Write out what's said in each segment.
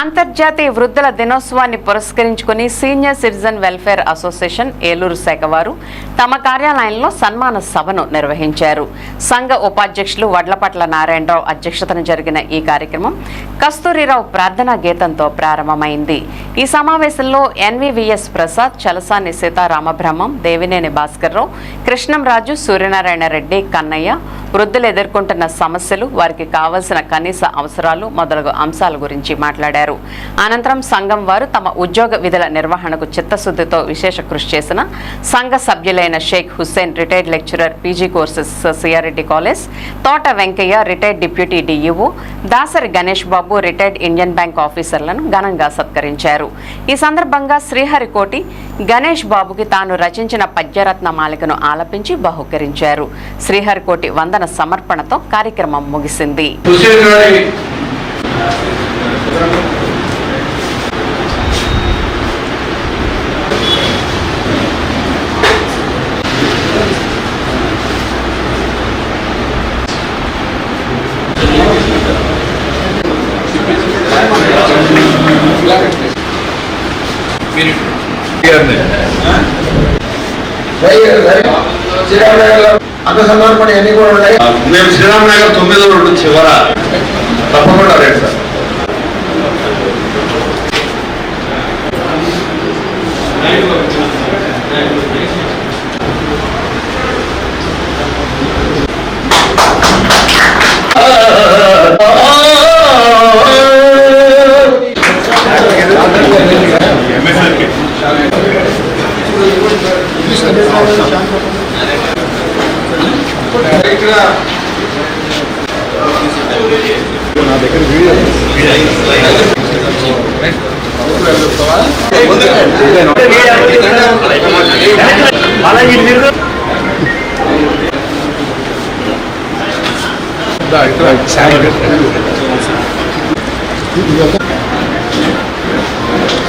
అంతర్జాతీయ వృద్ధుల దినోత్సవాన్ని పురస్కరించుకుని senior citizen welfare association Eluru శాఖ వారు తమ కార్యాలయంలో సన్మాన సభను నిర్వహించారు. సంఘ ఉపాధ్యక్షులు వడ్లపట్ల నారాయణరావు అధ్యక్షతన జరిగిన ఈ కార్యక్రమం కస్తూరిరావు ప్రార్థనా గీతంతో ప్రారంభమైంది. ఈ సమావేశంలో ఎన్వివిఎస్ ప్రసాద్ చలసాని సీతారామబ్రహ్మం దేవినేని భాస్కర్రావు కృష్ణంరాజు సూర్యనారాయణ రెడ్డి కన్నయ్య వృద్ధులు ఎదుర్కొంటున్న సమస్యలు వారికి కావలసిన కనీస అవసరాలు మొదలగు అంశాల గురించి మాట్లాడారు. అనంతరం సంఘం వారు తమ ఉద్యోగ విధుల నిర్వహణకు చిత్తశుద్ధితో విశేష కృషి చేసిన సంఘ సభ్యులైన Shaik Hussain retired lecturer PG courses CR Reddy college Thota Venkaiah retired deputy DEO Dasari Ganesh Babu retired Indian bank ఆఫీసర్లను ఘనంగా సత్కరించారు. ఈ సందర్భంగా శ్రీహరికోటి గణేష్ బాబుకి తాను రచించిన పద్యరత్న మాలికను ఆలపించి బహుకరించారు. శ్రీహరికోటి వందన సమర్పణతో కార్యక్రమం ముగిసింది. హుసేన్ గారి గారిని అంత సమర్పణ ఎన్ని కూడా ఉన్నాయి. మేము శ్రీరామ్ నగర్ తొమ్మిదో రోడ్డు చివర. ఇక్కడ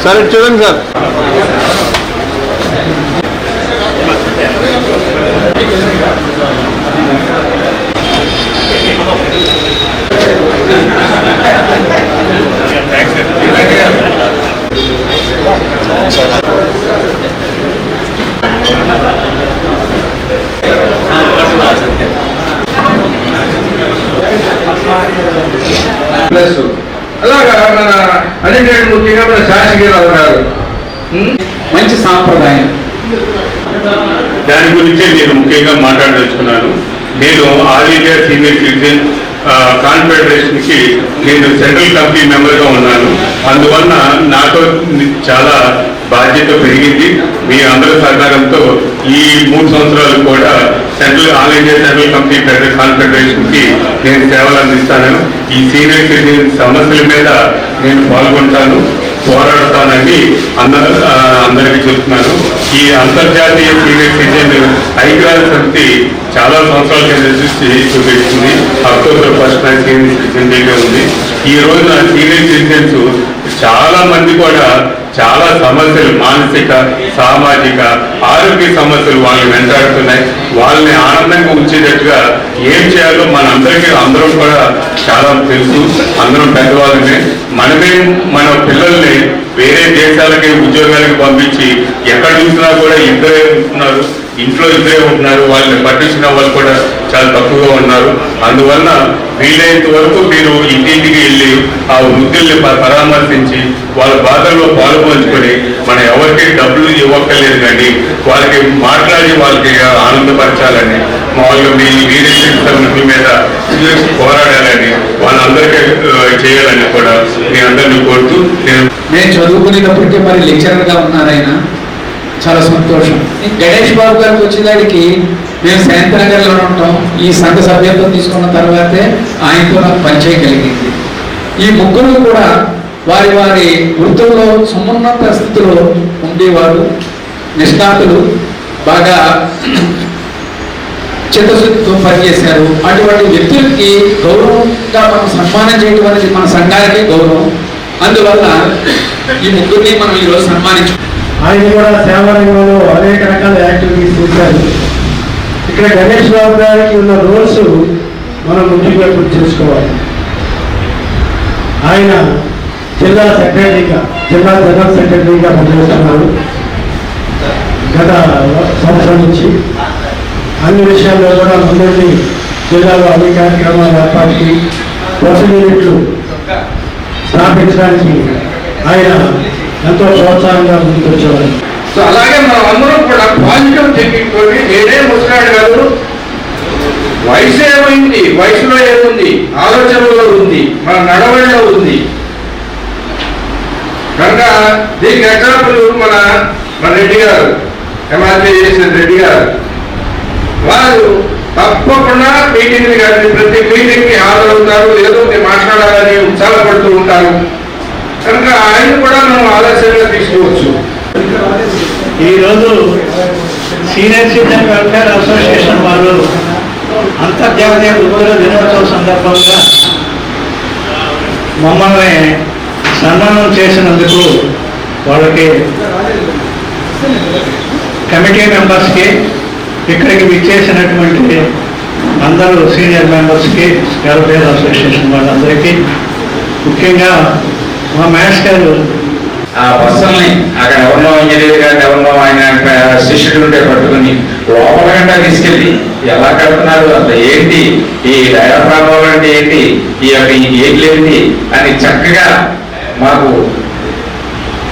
సార్ ఇటు చూడండి సార్. ప్లస్ అలాగా మన అన్నింటి ముఖ్యంగా మన శాసగిరావు గారు మంచి సాంప్రదాయం. దాని గురించే నేను ముఖ్యంగా మాట్లాడదలుచుకున్నాను. నేను ఆల్ ఇండియా సీనియర్ సిటిజన్ కాన్ఫెడరేషన్కి నేను సెంట్రల్ కమిటీ మెంబర్గా ఉన్నాను. అందువలన నాతో చాలా బాధ్యత పెరిగింది. మీ అందరి సహకారంతో ఈ మూడు సంవత్సరాలు కూడా central all India central committee federal కాన్ఫెడరేషన్కి నేను సేవలు అందిస్తాను. ఈ సీనియర్ సిటిజన్ సమస్యల మీద నేను పాల్గొంటాను. పోరాడతానని అందరు అందరికీ చెప్తున్నాను. ఈ అంతర్జాతీయ క్రికెట్ డిజైన్ ఐక్యరాజ్య సమితి చాలా సంవత్సరాల కింద సృష్టి చూపించింది. అక్టోబర్ ఫస్ట్ నైన్టీన్ సీనియర్ ఉంది. ఈ రోజున సీనియర్ సిటిజన్స్ చాలా మంది కూడా చాలా సమస్యలు మానసిక సామాజిక ఆరోగ్య సమస్యలు వాళ్ళని వెంటాడుతున్నాయి. వాళ్ళని ఆనందంగా ఉంచేటట్టుగా ఏం చేయాలో మనందరికీ అందరం కూడా చాలా తెలుసు. అందరం పెద్దవాళ్ళమే. మనమే మన పిల్లల్ని వేరే దేశాలకి ఉద్యోగాలకి పంపించి ఎక్కడ చూసినా కూడా ఇద్దరే ఉంటున్నారు. ఇంట్లో ఇద్దరే ఉంటున్నారు వాళ్ళని పట్టించిన వాళ్ళు కూడా చాలా తక్కువగా ఉన్నారు. అందువలన వీలైనంత వరకు మీరు ఇంటింటికి వెళ్ళి ఆ వృద్ధుల్ని పరామర్శించి వాళ్ళ బాధల్లో పాల్పంచుకొని మనం ఎవరికి డబ్బులు ఇవ్వక్కర్లేదు కానీ వాళ్ళకి మాట్లాడి వాళ్ళకి ఆనందపరచాలని మామూలుగా మీ లీడర్షిప్ సమితి మీద పోరాడాలని వాళ్ళందరికీ చేయాలని కూడా మీ అందరినీ కోరుతూ నేను నేను చదువుకునేటప్పటికే మరి లెక్చరర్గా గా చాలా సంతోషం. గణేష్ బాబు గారికి వచ్చేదానికి మేము శాంతినగర్లో ఉంటాం. ఈ సంఘ సభ్యత్వం తీసుకున్న తర్వాతే ఆయనతో నాకు పరిచయం కలిగింది. ఈ ముగ్గురు కూడా వారి వారి వృత్తుల్లో సమున్నత స్థితిలో ఉండేవారు. నిష్ణాతులు. బాగా చిత్తశుద్ధితో పనిచేశారు. అటువంటి వ్యక్తులకి గౌరవంగా మనం సన్మానం చేయడం అనేది మన సంఘానికి గౌరవం. అందువల్ల ఈ ముగ్గురిని మనం ఈరోజు సన్మానించు ఆయన కూడా సేవారంగంలో అనేక రకాల యాక్టివిటీస్ చేశారు. ఇక్కడ గణేష్ బాబు గారికి ఉన్న రోల్స్ మనం ముఖ్యంగా గుర్తు చేసుకోవాలి. ఆయన జిల్లా సెక్రటరీగా జిల్లా జనరల్ సెక్రటరీగా పనిచేస్తున్నారు. గత సంవత్సరం నుంచి అన్ని విషయాల్లో కూడా ముందుండి జిల్లాలో అన్ని కార్యక్రమాల ఏర్పాటుకి వసతి యూనిట్లు స్థాపించడానికి ఆయన ఎంతో ప్రోత్సాహంగా ముందుకు వచ్చేవారు సో అలాగే మనం అందరం కూడా పాజిటివ్ థింకింగ్ తోటి నేనే ముసలాడు కాదు వయసు ఏమైంది? వయసులో ఏముంది? ఆలోచనలో ఉంది మన నడవడిలో ఉంది. కనుక దీనికి ఎగ్జాంపుల్ మన మన రెడ్డి గారు ఎంఆర్పీ చేసిన రెడ్డి గారు. వారు తప్పకుండా మీటింగ్ కానీ ప్రతి మీటింగ్కి హాజరవుతారు ఏదో ఒకటి మాట్లాడాలని ఉత్సాహపడుతూ ఉంటారు. ఆయన కూడా మనం ఆదర్శంగా తీసుకోవచ్చు. ఈరోజు సీనియర్ సిటిజన్ వెల్ఫేర్ అసోసియేషన్ వారు అంతర్జాతీయ వృద్ధుల దినోత్సవం సందర్భంగా మమ్మల్ని సన్మానం చేసినందుకు వాళ్ళకి కమిటీ మెంబర్స్కి ఇక్కడికి విచ్చేసినటువంటి అందరూ సీనియర్ మెంబర్స్కి వెల్ఫేర్ అసోసియేషన్ వాళ్ళందరికీ ముఖ్యంగా మా మహేష్ గారు ఆ బస్సుల్ని అక్కడ ఎవరినో ఇంజనీర్ గారిని ఎవరినో ఆయన శిష్యుడు ఉంటే పట్టుకుని లోపల గంట తీసుకెళ్ళి ఎలా కడుతున్నారు? అసలు ఏంటి? ఈ డయాఫ్రామ్ అంటే ఏంటి? ఈ యొక్క ఏంటి? అని చక్కగా మాకు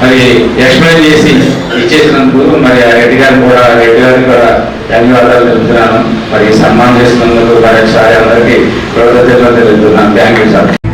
మరి ఎక్స్ప్లెయిన్ చేసి ఇచ్చేసినందుకు మరి ఆ రెడ్డి గారిని కూడా రెడ్డి గారిని కూడా ధన్యవాదాలు తెలుపుతున్నాను. మరి సన్మానం చేసినందుకు మరొకసారి అందరికీ కృతజ్ఞతలు తెలుపుతున్నాను. Thank you sir